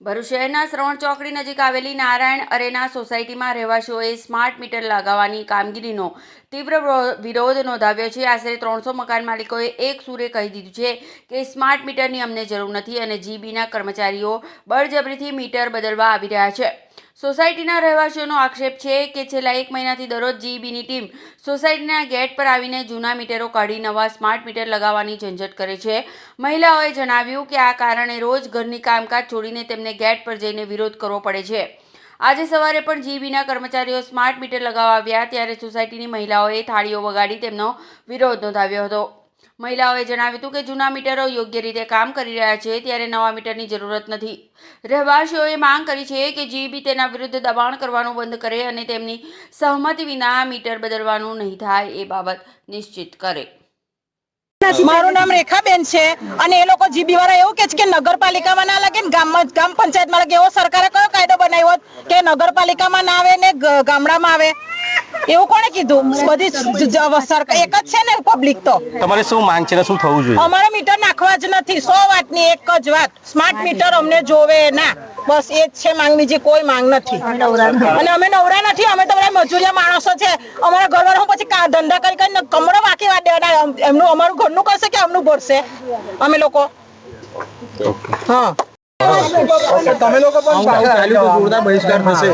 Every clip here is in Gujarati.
ભરૂચ શહેરના શ્રવણ ચોકડી નજીક આવેલી નારાયણ અરેના સોસાયટીમાં રહેવાસીઓએ સ્માર્ટ મીટર લગાવવાની કામગીરીનો તીવ્ર વિરોધ નોંધાવ્યો છે. આશરે ત્રણસો મકાન માલિકોએ એક સુરે કહી દીધું છે કે સ્માર્ટ મીટરની અમને જરૂર નથી અને જીબીના કર્મચારીઓ બળજબરીથી મીટર બદલવા આવી રહ્યા છે. સોસાયટીના રહેવાસીઓનો આક્ષેપ છે કે છેલ્લા એક મહિનાથી દરરોજ જીબીની ટીમ સોસાયટીના ગેટ પર આવીને જૂના મીટરો કાઢી નવા સ્માર્ટ મીટર લગાવવાની ઝંઝટ કરે છે. મહિલાઓએ જણાવ્યું કે આ કારણે રોજ ઘરની કામકાજ છોડીને તેમને ગેટ પર જઈને વિરોધ કરવો પડે છે. આજે સવારે પણ જીબીના કર્મચારીઓ સ્માર્ટ મીટર લગાવવા આવ્યા ત્યારે સોસાયટીની મહિલાઓએ થાળીઓ વગાડી તેમનો વિરોધ નોંધાવ્યો હતો. મહિલાઓએ જણાવ્યું હતું કે જૂના મીટરો યોગ્ય રીતે કામ કરી રહ્યા છે ત્યારે નવા મીટરની જરૂરત નથી. રહેવાસીઓએ માંગ કરી છે કે જીબી તેના વિરુદ્ધ દબાણ કરવાનું બંધ કરે અને તેમની સહમતિ વિના મીટર બદલવાનું નહીં થાય એ બાબત નિશ્ચિત કરે. મારું નામ રેખાબેન છે અને એ લોકો જીબી વાળા એવું કે છે કે નગરપાલિકામાં ના લાગે ને ગામમાં ગામ પંચાયતમાં લાગે. એવો સરકારે કયો કાયદો બનાવ્યો કે નગરપાલિકામાં ના આવે ને ગામડામાં આવે? એવું કોણે કીધું? બધી સરકાર એક જ છે ને પબ્લિક તો. તમારે શું માંગ છે શું થવું જોઈએ? અમારે મીટર નાખવા જ નથી. સો વાતની એક જ વાત. સ્માર્ટ મીટર અમને જોવે ના. બસ એ જ છે માંગ બીજી કોઈ માંગ નથી. અને અમે નવરા નથી. અમે તો બધા મજૂરિયા માણસો છે. અમારા ઘરવાળા હું પછી ધંધા કરી કરીને કમરો વાત દેવાના એમનું અમારું ઘરનું કરશે કે અમનું ભરશે? અમે લોકો. હા. તમે લોકો પણ બહિષ્કાર થશે.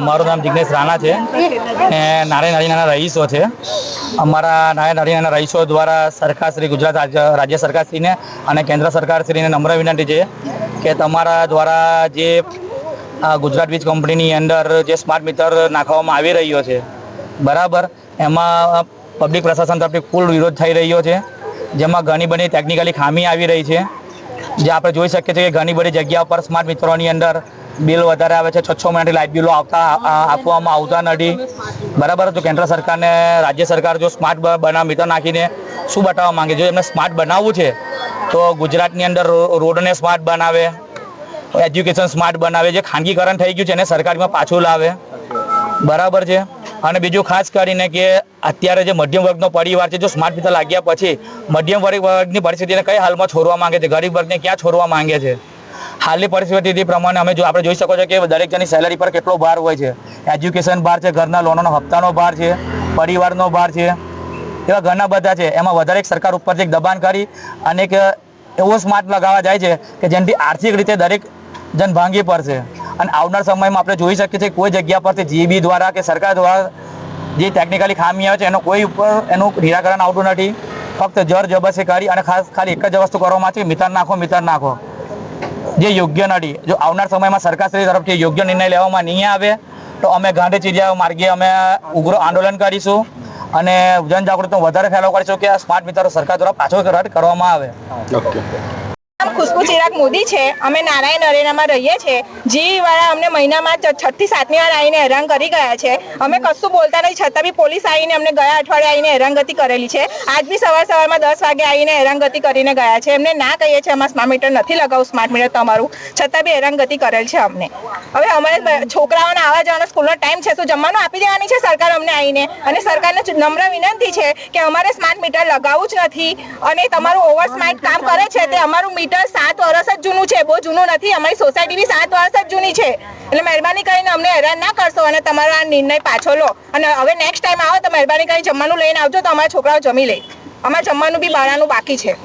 મારું નામ જિગ્નેશ રાણા છે. ને નારે નાના રહીશો છે. અમારા નારે નાના રહીશો દ્વારા સરકાર શ્રી ગુજરાત રાજ્ય રાજ્ય સરકારશ્રીને અને કેન્દ્ર સરકારશ્રીને નમ્ર વિનંતી છે કે તમારા દ્વારા જે ગુજરાત વીજ કંપનીની અંદર જે સ્માર્ટ મીટર નાખવામાં આવી રહ્યો છે બરાબર? એમાં પબ્લિક પ્રશાસન તરફથી ફૂલ વિરોધ થઈ રહ્યો છે. જેમાં ઘણી બધી ટેકનિકલી ખામી આવી રહી છે. જે આપણે જોઈ શકીએ છીએ કે ઘણી બધી જગ્યા પર સ્માર્ટ મિત્રોની અંદર બિલ વધારે આવે છે. છ છ મહિનાથી લાઇટ બિલો આવતા આપવામાં આવતા નથી. બરાબર તો કેન્દ્ર સરકારને રાજ્ય સરકાર જો સ્માર્ટ બનાવ મિત્ર નાખીને શું બતાવવા માંગે? જો એમને સ્માર્ટ બનાવવું છે, તો ગુજરાતની અંદર રોડને સ્માર્ટ બનાવે એજ્યુકેશન સ્માર્ટ બનાવે, જે ખાનગીકરણ થઈ ગયું છે એને સરકારમાં પાછું લાવે. બરાબર છે? અને બીજું ખાસ કરીને કે અત્યારે જે મધ્યમ વર્ગનો પરિવાર છે, જો સ્માર્ટ મીટર લાગ્યા પછી, મધ્યમ વર્ગ, વર્ગની પરિસ્થિતિને કઈ હાલમાં છોડવા માંગે છે? ગરીબ વર્ગને ક્યાં છોડવા માંગે છે? હાલની પરિસ્થિતિ પ્રમાણે અમે જો આપણે જોઈ શકો છો કે દરેક જણની સેલરી પર કેટલો ભાર હોય છે. એજ્યુકેશન ભાર છે, ઘરના લોનનો હપ્તાનો ભાર છે, પરિવારનો ભાર છે, એવા ઘણા બધા છે. એમાં વધારે એક સરકાર ઉપર એક દબાણ કરી અને એક એવો સ્માર્ટ લગાવવા જાય છે કે જેનાથી આર્થિક રીતે દરેક જન ભાંગી પડશે. અને આવનાર સમયમાં આપણે જોઈ શકીએ છીએ કોઈ જગ્યા પરથી જીબી દ્વારા કે સરકાર દ્વારા જે ટેકનિકલી ખામી આવે છે, એનો કોઈ ઉપર એનું નિરાકરણ આવતું નથી. ફક્ત જર જબરજસ્તી કરી અને ખાસ ખાલી એક જ વસ્તુ કરવામાં આવે છે મિતર નાખો મિતર નાખો. જે યોગ્ય નથી. જો આવનાર સમયમાં સરકારશ્રી તરફથી યોગ્ય નિર્ણય લેવામાં નહીં આવે, તો અમે ગાંધી ચીડિયા માર્ગે અમે ઉગ્ર આંદોલન કરીશું અને જનજાગૃતિનો વધારે ફેલાવ કરીશું કે આ સ્માર્ટ મીટર સરકાર દ્વારા પાછો રદ કરવામાં આવે. નામ ખુશ્બુ ચિરાગ મોદી છે. અમે નારાયણ અરેનામાં રહીએ છીએ. જી વાળા અમને મહિનામાં છઠ્ઠી સાતમી વાર આવીને હેરાન કરી ગયા છે. અમે કશું બોલતા નથી છતાં બી પોલીસ આવીને અમને ગયા અઠવાડિયે આવીને હેરાનગતિ કરેલી છે. આજ બી સવાર સવારમાં દસ વાગે આવીને હેરાનગતિ કરીને ગયા છે. એમને ના કહીએ છીએ અમારે સ્માર્ટ મીટર નથી લગાવું સ્માર્ટ મીટર તમારું. છતાં બી હેરાનગતિ કરેલ છે અમને. હવે અમારે છોકરાઓને આવવા જવાનો સ્કૂલનો ટાઈમ છે. શું જમવાનું આપી દેવાની છે સરકાર અમને આવીને? અને સરકારને નમ્ર વિનંતી છે કે અમારે સ્માર્ટ મીટર લગાવવું જ નથી. અને તમારું ઓવર સ્માર્ટ કામ કરે છે તે અમારું મીટર સાત વર્ષ જ જૂનું છે. બહુ જૂનું નથી. અમારી સોસાયટી બી સાત વર્ષ જ જૂની છે. એટલે મહેરબાની કરીને અમને હેરાન ના કરશો અને તમારો આ નિર્ણય પાછો લો. અને હવે નેક્સ્ટ ટાઈમ આવો તો મહેરબાની કરીને જમવાનું લઈને આવજો તો અમારા છોકરાઓ જમી લે. અમારે જમવાનું બી બાળાનું બાકી છે.